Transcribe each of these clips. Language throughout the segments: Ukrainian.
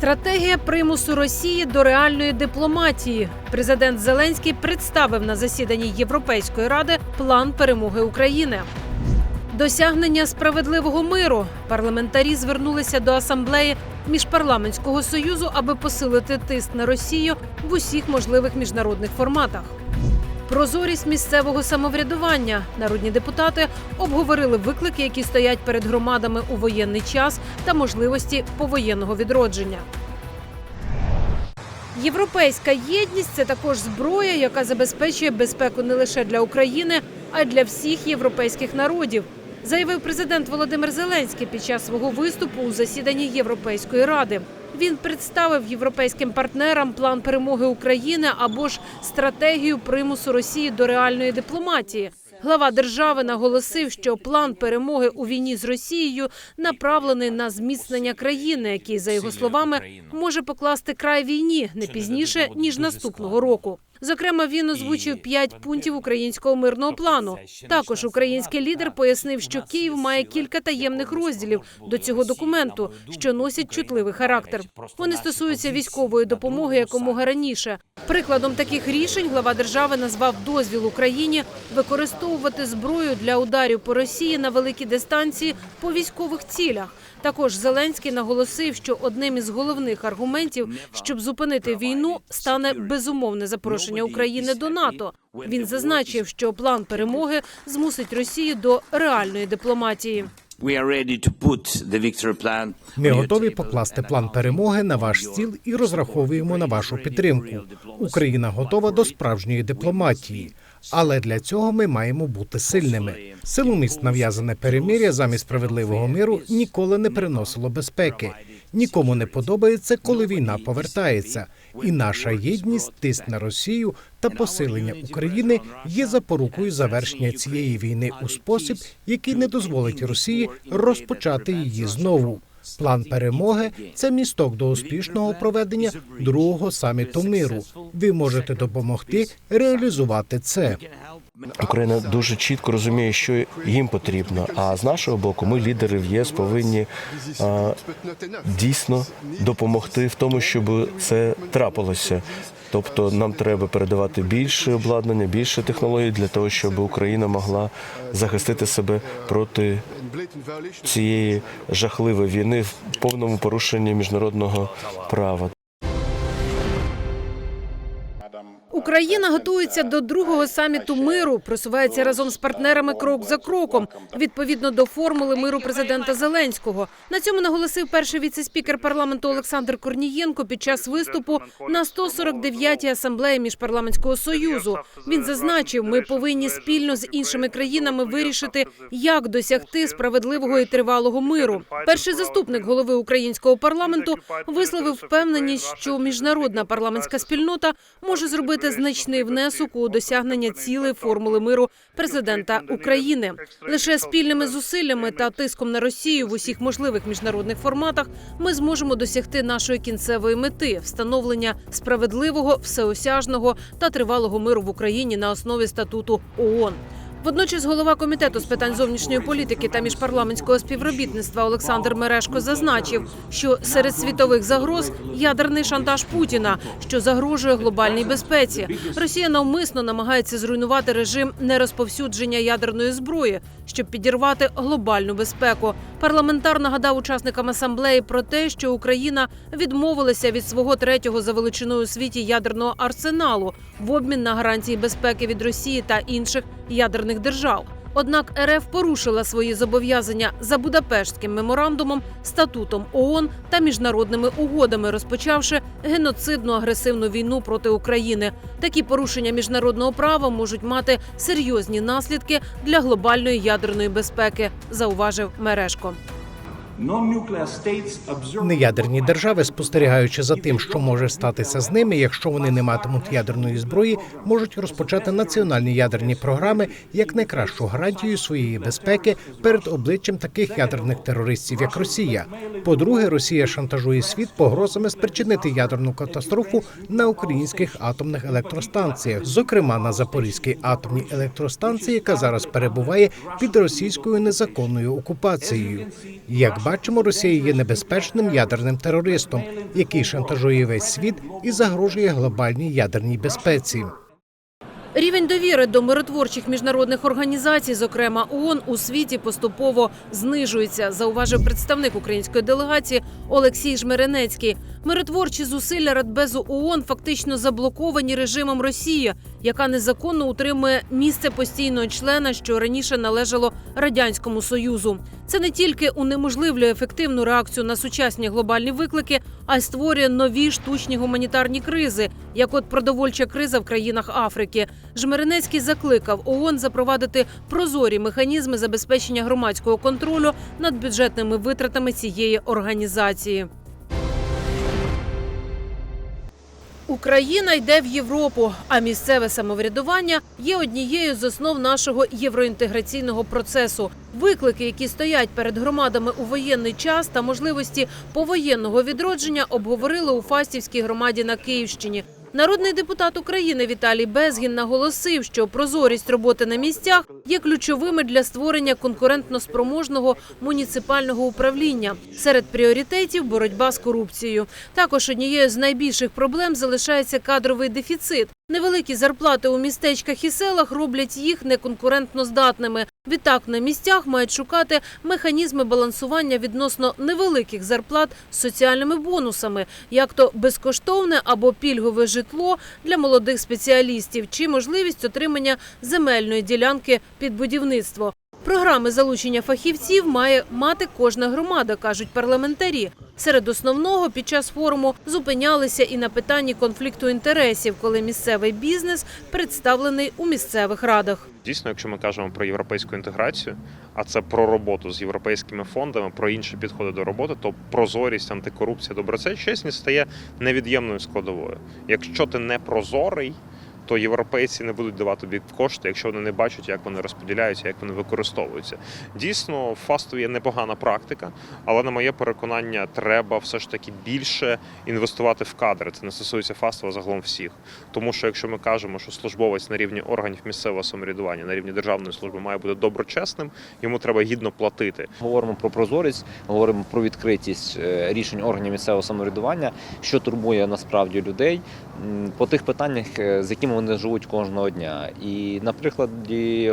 Стратегія примусу Росії до реальної дипломатії. Президент Зеленський представив на засіданні Європейської ради план перемоги України. Досягнення справедливого миру. Парламентарі звернулися до асамблеї міжпарламентського союзу, аби посилити тиск на Росію в усіх можливих міжнародних форматах. Прозорість місцевого самоврядування. Народні депутати обговорили виклики, які стоять перед громадами у воєнний час та можливості повоєнного відродження. Європейська єдність це також зброя, яка забезпечує безпеку не лише для України, а й для всіх європейських народів. Заявив президент Володимир Зеленський під час свого виступу у засіданні Європейської ради. Він представив європейським партнерам план перемоги України або ж стратегію примусу Росії до реальної дипломатії. Глава держави наголосив, що план перемоги у війні з Росією направлений на зміцнення країни, який, за його словами, може покласти край війні не пізніше ніж наступного року. Зокрема, він озвучив п'ять пунктів українського мирного плану. Також український лідер пояснив, що Київ має кілька таємних розділів до цього документу, що носять чутливий характер. Вони стосуються військової допомоги якомога раніше. Прикладом таких рішень глава держави назвав дозвіл Україні використовувати зброю для ударів по Росії на великі дистанції по військових цілях. Також Зеленський наголосив, що одним із головних аргументів, щоб зупинити війну, стане безумовне запрошення України до НАТО. Він зазначив, що план перемоги змусить Росію до реальної дипломатії. Ми готові покласти план перемоги на ваш стіл і розраховуємо на вашу підтримку. Україна готова до справжньої дипломатії, але для цього ми маємо бути сильними. Силоміць нав'язане перемир'я замість справедливого миру ніколи не приносило безпеки. Нікому не подобається, коли війна повертається. І наша єдність, тиск на Росію та посилення України є запорукою завершення цієї війни у спосіб, який не дозволить Росії розпочати її знову. План перемоги це місток до успішного проведення другого саміту миру. Ви можете допомогти реалізувати це. Україна дуже чітко розуміє, що їм потрібно. А з нашого боку, ми, лідери в ЄС, повинні а, дійсно допомогти в тому, щоб це трапилося. Тобто нам треба передавати більше обладнання, більше технологій для того, щоб Україна могла захистити себе проти цієї жахливої війни в повному порушенні міжнародного права. Україна готується до другого саміту миру, просувається разом з партнерами крок за кроком, відповідно до формули миру президента Зеленського. На цьому наголосив перший віцеспікер парламенту Олександр Корнієнко під час виступу на 149-й асамблеї міжпарламентського союзу. Він зазначив, ми повинні спільно з іншими країнами вирішити, як досягти справедливого і тривалого миру. Перший заступник голови українського парламенту висловив впевненість, що міжнародна парламентська спільнота може зробити значний внесок у досягнення цілей формули миру президента України. Лише спільними зусиллями та тиском на Росію в усіх можливих міжнародних форматах ми зможемо досягти нашої кінцевої мети встановлення справедливого, всеосяжного та тривалого миру в Україні на основі статуту ООН. Водночас голова комітету з питань зовнішньої політики та міжпарламентського співробітництва Олександр Мерешко зазначив, що серед світових загроз ядерний шантаж Путіна, що загрожує глобальній безпеці. Росія навмисно намагається зруйнувати режим нерозповсюдження ядерної зброї, щоб підірвати глобальну безпеку. Парламентар нагадав учасникам асамблеї про те, що Україна відмовилася від свого третього за величиною у світі ядерного арсеналу в обмін на гарантії безпеки від Росії та інших ядерних держав. Однак РФ порушила свої зобов'язання за Будапештським меморандумом, статутом ООН та міжнародними угодами, розпочавши геноцидну агресивну війну проти України. Такі порушення міжнародного права можуть мати серйозні наслідки для глобальної ядерної безпеки, зауважив Мерешко. Неядерні держави, спостерігаючи за тим, що може статися з ними, якщо вони не матимуть ядерної зброї, можуть розпочати національні ядерні програми як найкращу гарантію своєї безпеки перед обличчям таких ядерних терористів, як Росія. По-друге, Росія шантажує світ погрозами спричинити ядерну катастрофу на українських атомних електростанціях, зокрема на Запорізькій атомній електростанції, яка зараз перебуває під російською незаконною окупацією. Як бачимо, Росія є небезпечним ядерним терористом, який шантажує весь світ і загрожує глобальній ядерній безпеці. Рівень довіри до миротворчих міжнародних організацій, зокрема ООН, у світі поступово знижується, зауважив представник української делегації Олексій Жмеренецький. Миротворчі зусилля Радбезу ООН фактично заблоковані режимом Росії, яка незаконно утримує місце постійного члена, що раніше належало радянському союзу. Це не тільки унеможливлює ефективну реакцію на сучасні глобальні виклики, а й створює нові штучні гуманітарні кризи, як от продовольча криза в країнах Африки. Жмеренецький закликав ООН запровадити прозорі механізми забезпечення громадського контролю над бюджетними витратами цієї організації. Україна йде в Європу, а місцеве самоврядування є однією з основ нашого євроінтеграційного процесу. Виклики, які стоять перед громадами у воєнний час та можливості повоєнного відродження, обговорили у Фастівській громаді на Київщині. Народний депутат України Віталій Безгін наголосив, що прозорість роботи на місцях є ключовими для створення конкурентно-спроможного муніципального управління. Серед пріоритетів боротьба з корупцією. Також однією з найбільших проблем залишається кадровий дефіцит. Невеликі зарплати у містечках і селах роблять їх неконкурентно здатними. Відтак на місцях мають шукати механізми балансування відносно невеликих зарплат з соціальними бонусами, як то безкоштовне або пільгове житло для молодих спеціалістів, чи можливість отримання земельної ділянки під будівництво. Програми залучення фахівців має мати кожна громада, кажуть парламентарі. Серед основного під час форуму зупинялися і на питанні конфлікту інтересів, коли місцевий бізнес представлений у місцевих радах. Дійсно, якщо ми кажемо про європейську інтеграцію, а це про роботу з європейськими фондами, про інші підходи до роботи, то прозорість, антикорупція, доброчесність стає невід'ємною складовою. Якщо ти не прозорий, то європейці не будуть давати тобі кошти, якщо вони не бачать, як вони розподіляються, як вони використовуються. Дійсно, в фастові є непогана практика, але на моє переконання, треба все ж таки більше інвестувати в кадри. Це не стосується фасту, а загалом всіх. Тому що якщо ми кажемо, що службовець на рівні органів місцевого самоврядування, на рівні державної служби має бути доброчесним, йому треба гідно платити. Говоримо про прозорість, говоримо про відкритість е, рішень органів місцевого самоврядування, що турбує насправді людей по тих питаннях, е, з якими вони живуть кожного дня. І, наприклад,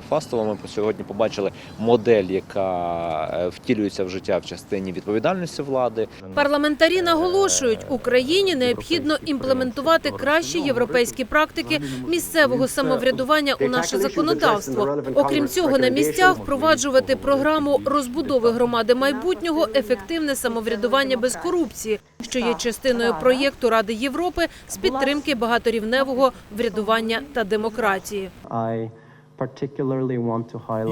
Фастова ми сьогодні побачили модель, яка е, втілюється в життя в частині відповідальності влади. Парламентарі наголошують, Україні необхідно імплементувати кращі європейські практики місцевого самоврядування у наше законодавство. Окрім цього, на місцях впроваджувати програму розбудови громади майбутнього, ефективне самоврядування без корупції, що є частиною проєкту Ради Європи з підтримки багаторівневого врядування та демократії.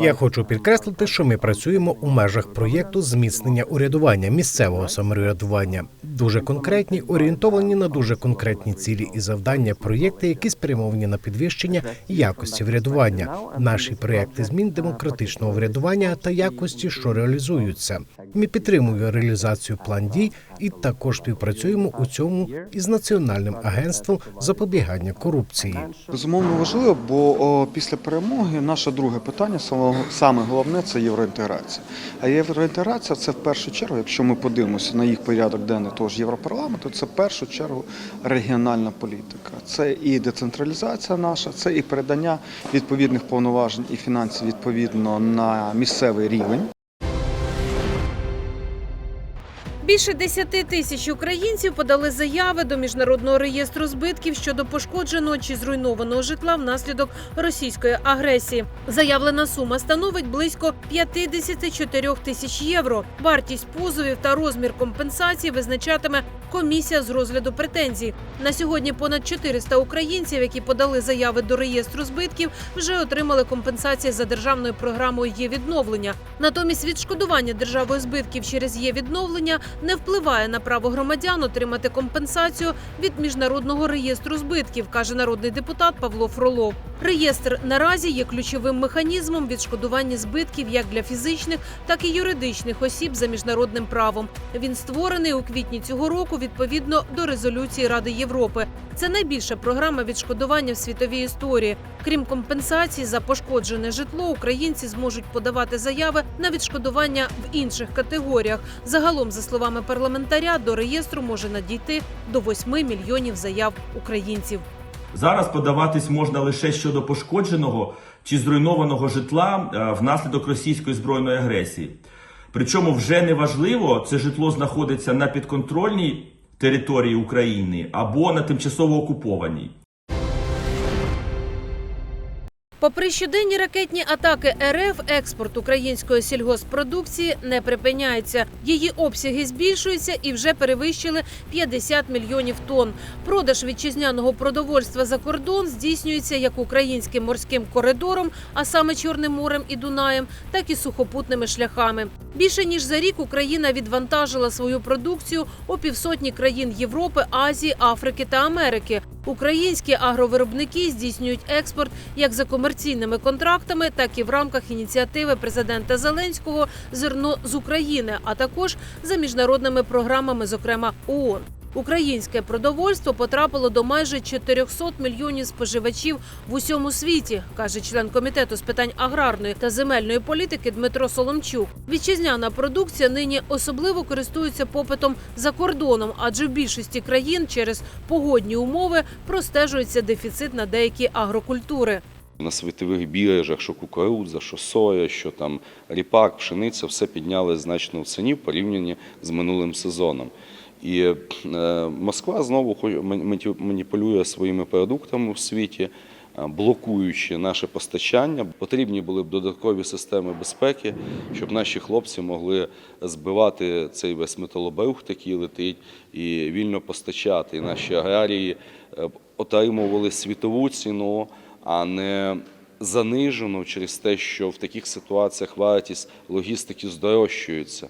Я хочу підкреслити, що ми працюємо у межах проєкту зміцнення урядування місцевого самоврядування. Дуже конкретні, орієнтовані на дуже конкретні цілі і завдання проєкти, які спрямовані на підвищення якості врядування. Наші проєкти змін демократичного врядування та якості, що реалізуються. Ми підтримуємо реалізацію план дій і також співпрацюємо у цьому із національним агентством запобігання корупції. Безумовно важливо, бо після перемоги наше друге питання саме головне це євроінтеграція. А євроінтеграція це в першу чергу, якщо ми подивимося на їх порядок денний того ж Європарламенту, це в першу чергу регіональна політика. Це і децентралізація наша, це і передання відповідних повноважень і фінансів відповідно на місцевий рівень. Більше 10 тисяч українців подали заяви до міжнародного реєстру збитків щодо пошкодженого чи зруйнованого житла внаслідок російської агресії. Заявлена сума становить близько 54 тисяч євро. Вартість позовів та розмір компенсації визначатиме комісія з розгляду претензій. На сьогодні понад 400 українців, які подали заяви до реєстру збитків, вже отримали компенсації за державною програмою є відновлення. Натомість відшкодування державою збитків через є відновлення не впливає на право громадян отримати компенсацію від міжнародного реєстру збитків, каже народний депутат Павло Фролов. Реєстр наразі є ключовим механізмом відшкодування збитків як для фізичних, так і юридичних осіб за міжнародним правом. Він створений у квітні цього року відповідно до резолюції Ради Європи. Це найбільша програма відшкодування в світовій історії. Крім компенсацій за пошкоджене житло, українці зможуть подавати заяви на відшкодування в інших категоріях. Загалом, за словами парламентаря, до реєстру може надійти до 8 мільйонів заяв українців. Зараз подаватись можна лише щодо пошкодженого чи зруйнованого житла е, внаслідок російської збройної агресії. Причому вже не важливо, це житло знаходиться на підконтрольній території України або на тимчасово окупованій. Попри щоденні ракетні атаки РФ, експорт української сільгоспродукції не припиняється. Її обсяги збільшуються і вже перевищили 50 мільйонів тонн. Продаж вітчизняного продовольства за кордон здійснюється як українським морським коридором, а саме Чорним морем і Дунаєм, так і сухопутними шляхами. Більше ніж за рік Україна відвантажила свою продукцію у півсотні країн Європи, Азії, Африки та Америки. Українські агровиробники здійснюють експорт як за комерційними контрактами, так і в рамках ініціативи президента Зеленського Зерно з України, а також за міжнародними програмами, зокрема ООН. Українське продовольство потрапило до майже 400 мільйонів споживачів в усьому світі, каже член комітету з питань аграрної та земельної політики Дмитро Соломчук. Вітчизняна продукція нині особливо користується попитом за кордоном, адже в більшості країн через погодні умови простежується дефіцит на деякі агрокультури. На світових біржах, що кукурудза, що соя, що там ріпак, пшениця, все підняли значно в ціні в порівнянні з минулим сезоном. І е, Москва знову маніпулює своїми продуктами в світі, е, блокуючи наше постачання. Потрібні були б додаткові системи безпеки, щоб наші хлопці могли збивати цей весь металобрухт, який летить, і вільно постачати. І наші аграрії е, отримували світову ціну, а не занижену через те, що в таких ситуаціях вартість логістики здорожчується.